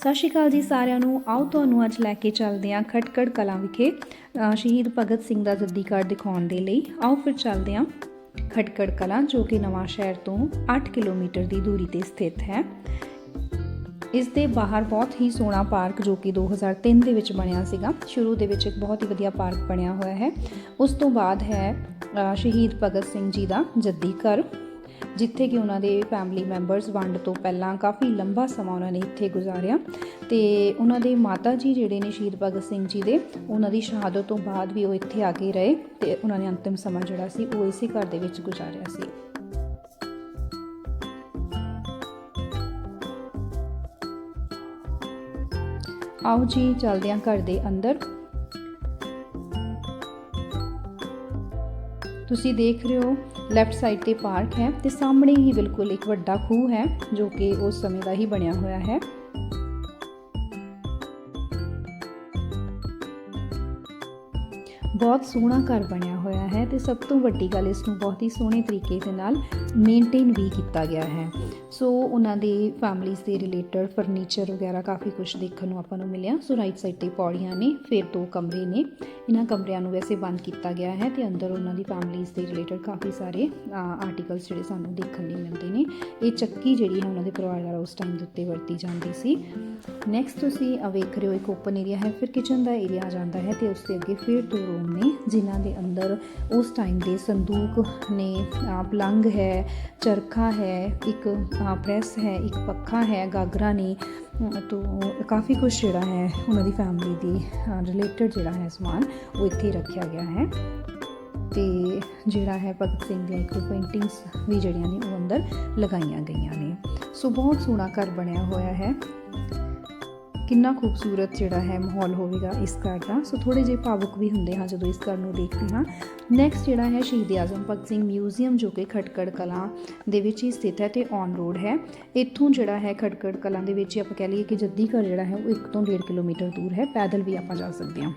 ਸਤਿ ਸ਼੍ਰੀ ਅਕਾਲ ਜੀ ਸਾਰਿਆਂ ਨੂੰ। ਆਓ ਤੁਹਾਨੂੰ ਅੱਜ ਲੈ ਕੇ ਚੱਲਦੇ ਹਾਂ ਖਟਕੜ ਕਲਾਂ ਵਿਖੇ ਸ਼ਹੀਦ ਭਗਤ ਸਿੰਘ ਦਾ ਜੱਦੀ ਕਾਰਡ ਦਿਖਾਉਣ ਦੇ ਲਈ। ਆਓ ਫਿਰ ਚੱਲਦੇ ਹਾਂ ਖਟਕੜ ਕਲਾਂ, ਜੋ ਕਿ ਨਵਾਂ ਸ਼ਹਿਰ ਤੋਂ 8 ਕਿਲੋਮੀਟਰ ਦੀ ਦੂਰੀ ਤੇ ਸਥਿਤ ਹੈ। ਇਸ ਦੇ ਬਾਹਰ ਬਹੁਤ ਹੀ ਸੋਹਣਾ ਪਾਰਕ, ਜੋ ਕਿ 2003 ਦੇ ਵਿੱਚ ਬਣਿਆ ਸੀਗਾ। ਸ਼ੁਰੂ ਦੇ ਵਿੱਚ ਇੱਕ ਬਹੁਤ ਹੀ ਵਧੀਆ ਪਾਰਕ ਬਣਿਆ ਹੋਇਆ ਹੈ। ਉਸ ਤੋਂ ਬਾਅਦ ਹੈ ਸ਼ਹੀਦ ਭਗਤ ਸਿੰਘ ਜੀ ਦਾ ਜੱਦੀ ਘਰ। ਜਿੱਥੇ ਕਿ ਉਹਨਾਂ ਦੇ ਫੈਮਿਲੀ ਮੈਂਬਰਸ ਵੰਡ ਤੋਂ ਪਹਿਲਾਂ ਕਾਫੀ ਲੰਬਾ ਸਮਾਂ ਉਹਨਾਂ ਨੇ ਇੱਥੇ ਗੁਜ਼ਾਰਿਆ। ਤੇ ਉਹਨਾਂ ਦੇ ਮਾਤਾ ਜੀ ਜਿਹੜੇ ਨੇ ਸ਼ਹੀਦ ਭਗਤ ਸਿੰਘ ਜੀ ਦੇ, ਉਹਨਾਂ ਦੀ ਸ਼ਹਾਦਤ ਤੋਂ ਬਾਅਦ ਵੀ ਉਹ ਇੱਥੇ ਆ ਕੇ ਰਹੇ ਤੇ ਉਹਨਾਂ ਨੇ ਅੰਤਿਮ ਸਮਾਂ ਜਿਹੜਾ ਸੀ ਉਹ ਇਸੇ ਘਰ ਦੇ ਵਿੱਚ ਗੁਜ਼ਾਰਿਆ ਸੀ। ਆਓ ਜੀ, ਚੱਲਦੇ ਹਾਂ ਘਰ ਦੇ ਅੰਦਰ। ਤੁਸੀਂ ਦੇਖ ਰਹੇ ਹੋ ਲੈਫਟ ਸਾਈਡ ਤੇ ਪਾਰਕ ਹੈ ਤੇ ਸਾਹਮਣੇ ਹੀ ਬਿਲਕੁਲ ਇੱਕ ਵੱਡਾ ਖੂਹ ਹੈ, ਜੋ ਕਿ ਉਸ ਸਮੇਂ ਦਾ ਹੀ ਬਣਿਆ ਹੋਇਆ ਹੈ। ਬਹੁਤ ਸੋਹਣਾ ਘਰ ਬਣਿਆ ਹੋਇਆ ਹੈ ਤੇ ਸਭ ਤੋਂ ਵੱਡੀ ਗੱਲ ਇਸ ਨੂੰ ਬਹੁਤ ਹੀ ਸੋਹਣੇ ਤਰੀਕੇ ਦੇ ਨਾਲ ਮੇਨਟੇਨ ਵੀ ਕੀਤਾ ਗਿਆ ਹੈ। ਸੋ ਉਹਨਾਂ ਦੇ ਫੈਮਲੀਜ਼ ਦੇ ਰਿਲੇਟਡ ਫਰਨੀਚਰ ਵਗੈਰਾ ਕਾਫੀ ਕੁਝ ਦੇਖਣ ਨੂੰ ਆਪਾਂ ਨੂੰ ਮਿਲਿਆ। ਸੋ ਰਾਈਟ ਸਾਈਡ ਤੇ ਪੌੜੀਆਂ ਨੇ, ਫਿਰ ਦੋ ਕਮਰੇ ਨੇ। ਇਹਨਾਂ ਕਮਰਿਆਂ ਨੂੰ ਵੈਸੇ ਬੰਦ ਕੀਤਾ ਗਿਆ ਹੈ ਤੇ ਅੰਦਰ ਉਹਨਾਂ ਦੀ ਫੈਮਲੀਜ਼ ਦੇ ਰਿਲੇਟਡ ਕਾਫੀ ਸਾਰੇ ਆਰਟੀਕਲਸ ਜਿਹੜੇ ਸਾਨੂੰ ਦੇਖਣ ਲਈ ਮਿਲਦੇ ਨੇ। ਇਹ ਚੱਕੀ ਜਿਹੜੀ ਹੈ ਉਹਨਾਂ ਦੇ ਪਰਿਵਾਰ ਦੁਆਰਾ ਉਸ ਟਾਈਮ ਦੇ ਉੱਤੇ ਵਰਤੀ ਜਾਂਦੀ ਸੀ। ਨੈਕਸਟ ਤੁਸੀਂ ਵੇਖ ਰਹੇ ਹੋ ਇੱਕ ਓਪਨ ਏਰੀਆ ਹੈ, ਫਿਰ ਕਿਚਨ ਦਾ ਏਰੀਆ ਆ ਜਾਂਦਾ ਹੈ ਤੇ ਉਸ ਦੇ ਅੱਗੇ ਫਿਰ ਦੋ ਰੂਮ ਨੇ, ਜਿਨ੍ਹਾਂ ਦੇ ਅੰਦਰ ਉਸ ਟਾਈਮ ਦੇ ਸੰਦੂਕ ਨੇ ਪਲੰਗ ਹੈ, ਚਰਖਾ ਹੈ, ਇੱਕ ਪ੍ਰੈਸ ਹੈ, ਇੱਕ ਪੱਖਾ ਹੈ, ਗਾਗਰਾ ਨੇ ਤੋਂ ਕਾਫੀ ਕੁਝ ਜਿਹੜਾ ਹੈ, ਉਹਨਾਂ ਦੀ ਫੈਮਿਲੀ ਦੀ ਰਿਲੇਟਡ ਜਿਹੜਾ ਹੈ ਸਮਾਨ, ਉਹ ਇੱਥੇ ਰੱਖਿਆ ਗਿਆ ਹੈ। ਤੇ ਜਿਹੜਾ ਹੈ ਭਗਤ ਸਿੰਘ ਦੀਆਂ ਇੱਕ ਪੇਂਟਿੰਗਸ ਵੀ ਜਿਹੜੀਆਂ ਨੇ, ਉਹ ਅੰਦਰ ਲਗਾਈਆਂ ਗਈਆਂ ਨੇ। ਸੋ ਬਹੁਤ ਸੋਹਣਾ ਘਰ ਬਣਿਆ ਹੋਇਆ ਹੈ। ਕਿੰਨਾ ਖੂਬਸੂਰਤ ਜਿਹੜਾ ਹੈ ਮਾਹੌਲ ਹੋਵੇਗਾ ਇਸ ਘਰ ਦਾ। ਸੋ ਥੋੜੇ ਜਿਹੇ ਭਾਵੁਕ ਵੀ ਹੁੰਦੇ ਹਾਂ ਜਦੋਂ ਇਸ ਘਰ ਨੂੰ ਦੇਖਦੇ ਹਾਂ। ਨੈਕਸਟ ਜਿਹੜਾ ਹੈ ਸ਼ਹੀਦ ਆਜ਼ਮ ਭਗਤ ਸਿੰਘ ਮਿਊਜ਼ੀਅਮ ਜੋ ਕਿ ਖਟਕੜ ਕਲਾਂ ਦੇ ਵਿੱਚ ਹੀ ਸਥਿਤ ਹੈ ਤੇ ਔਨ ਰੋਡ ਹੈ। ਇੱਥੋਂ ਜਿਹੜਾ ਹੈ ਖਟਕੜ ਕਲਾਂ ਦੇ ਵਿੱਚ ਹੀ ਆਪਾਂ ਕਹਿ ਲਈਏ ਕਿ ਜੱਦੀ ਘਰ ਜਿਹੜਾ ਹੈ ਉਹ 1 ਤੋਂ 1.5 ਕਿਲੋਮੀਟਰ ਦੂਰ ਹੈ। ਪੈਦਲ ਵੀ ਆਪਾਂ ਜਾ ਸਕਦੇ ਹਾਂ।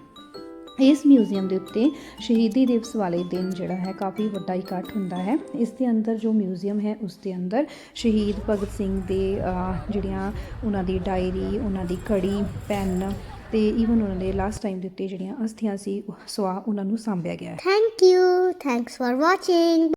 ਇਸ ਮਿਊਜ਼ੀਅਮ ਦੇ ਉੱਤੇ ਸ਼ਹੀਦੀ ਦਿਵਸ ਵਾਲੇ ਦਿਨ ਜਿਹੜਾ ਹੈ ਕਾਫੀ ਵੱਡਾ ਇਕੱਠ ਹੁੰਦਾ ਹੈ ਇਸ ਦੇ ਅੰਦਰ ਜੋ ਮਿਊਜ਼ੀਅਮ ਹੈ, ਉਸ ਦੇ ਅੰਦਰ ਸ਼ਹੀਦ ਭਗਤ ਸਿੰਘ ਦੇ ਜਿਹੜੀਆਂ ਉਹਨਾਂ ਦੀ ਡਾਇਰੀ ਉਹਨਾਂ ਦੀ ਘੜੀ ਪੈਨ ਤੇ ਈਵਨ ਉਹਨਾਂ ਦੇ ਲਾਸਟ ਟਾਈਮ ਦੇ ਉੱਤੇ ਜਿਹੜੀਆਂ ਅਸਥੀਆਂ ਸੀ, ਉਹ ਸਵਾ ਉਹਨਾਂ ਨੂੰ ਸਾਂਭਿਆ ਗਿਆ ਹੈ Thank you. Thanks for watching.